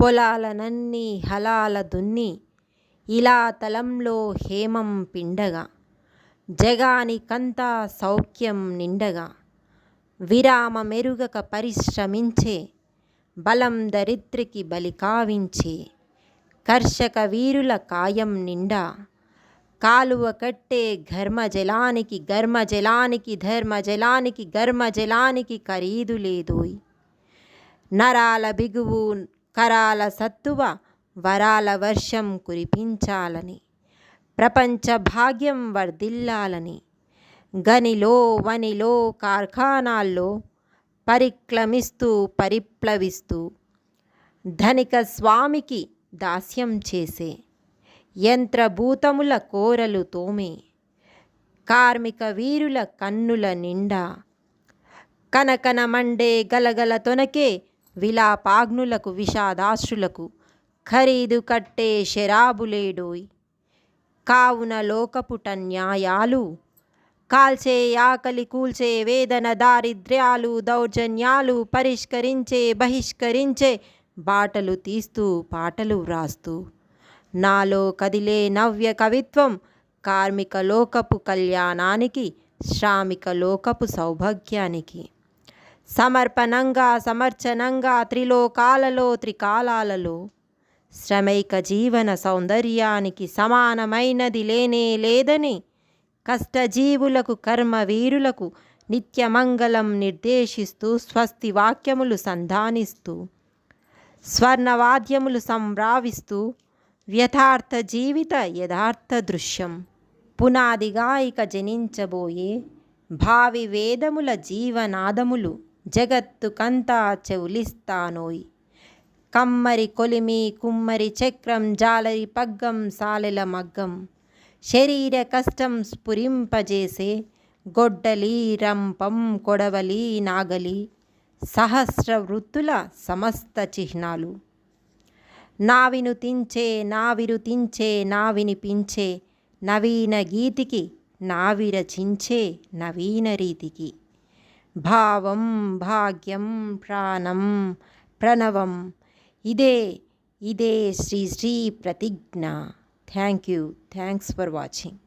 పొలాలనన్నీ హలాల దున్ని ఇలా తలంలో హేమం పిండగా జగానికంతా సౌఖ్యం నిండగా. విరామ మెరుగక పరిశ్రమించే బలం దరిద్రికి బలి కావించే కర్షక వీరుల కాయం నిండా. కాలువ కట్టే ఘర్మజలానికి ఘర్మజలానికి ధర్మజలానికి ఘర్మజలానికి ఖరీదు లేదోయ్. నరాల బిగువు కరాల సత్తువ వరాల వర్షం కురిపించాలని. ప్రపంచ భాగ్యం వర్ధిల్లాలని. గనిలో వనిలో కార్ఖానాల్లో పరిక్రమిస్తూ పరిప్లవిస్తూ ధనిక స్వామికి దాస్యం చేసే యంత్రభూతముల కోరలు తోమే కార్మిక వీరుల కన్నుల నిండా కనకన మండే గలగల తొనకే విలాపాగ్నులకు విషాదాశ్రులకు ఖరీదు కట్టే శరాబులేడోయ్. కావున లోకపుట న్యాయాలు కాల్చే ఆకలి కూల్చే వేదన దారిద్ర్యాలు దౌర్జన్యాలు పరిష్కరించే బహిష్కరించే బాటలు తీస్తూ పాటలు వ్రాస్తూ. నాలో కదిలే నవ్య కవిత్వం కార్మిక లోకపు కళ్యాణానికి శ్రామిక లోకపు సౌభాగ్యానికి. సమర్పణంగా సమర్చనంగా త్రిలోకాలలో త్రికాలాలలో. శ్రమైక జీవన సౌందర్యానికి సమానమైనది లేనే లేదని కష్టజీవులకు కర్మవీరులకు నిత్యమంగళం నిర్దేశిస్తూ స్వస్తి వాక్యములు సంధానిస్తూ స్వర్ణవాద్యములు సంభ్రావిస్తూ వ్యథార్థ జీవిత యథార్థ దృశ్యం పునాదిగా ఇక జనించబోయే భావి వేదముల జీవనాదములు. జగత్తుకంతా చెవులిస్తానోయ్ కమ్మరి కొలిమి కుమ్మరి చక్రం జాలరి పగ్గం సాలెల మగ్గం. శరీర కష్టం స్ఫురింపజేసే గొడ్డలి రంపం కొడవలి నాగలి సహస్ర వృత్తుల సమస్త చిహ్నాలు. నావిను తించే నావిరు తించే నా నవీన గీతికి నావిరచించే నవీన రీతికి. భావం భాగ్యం ప్రాణం ప్రణవం ఇదే ఇదే Sri Sri Pratigna thank you thanks for watching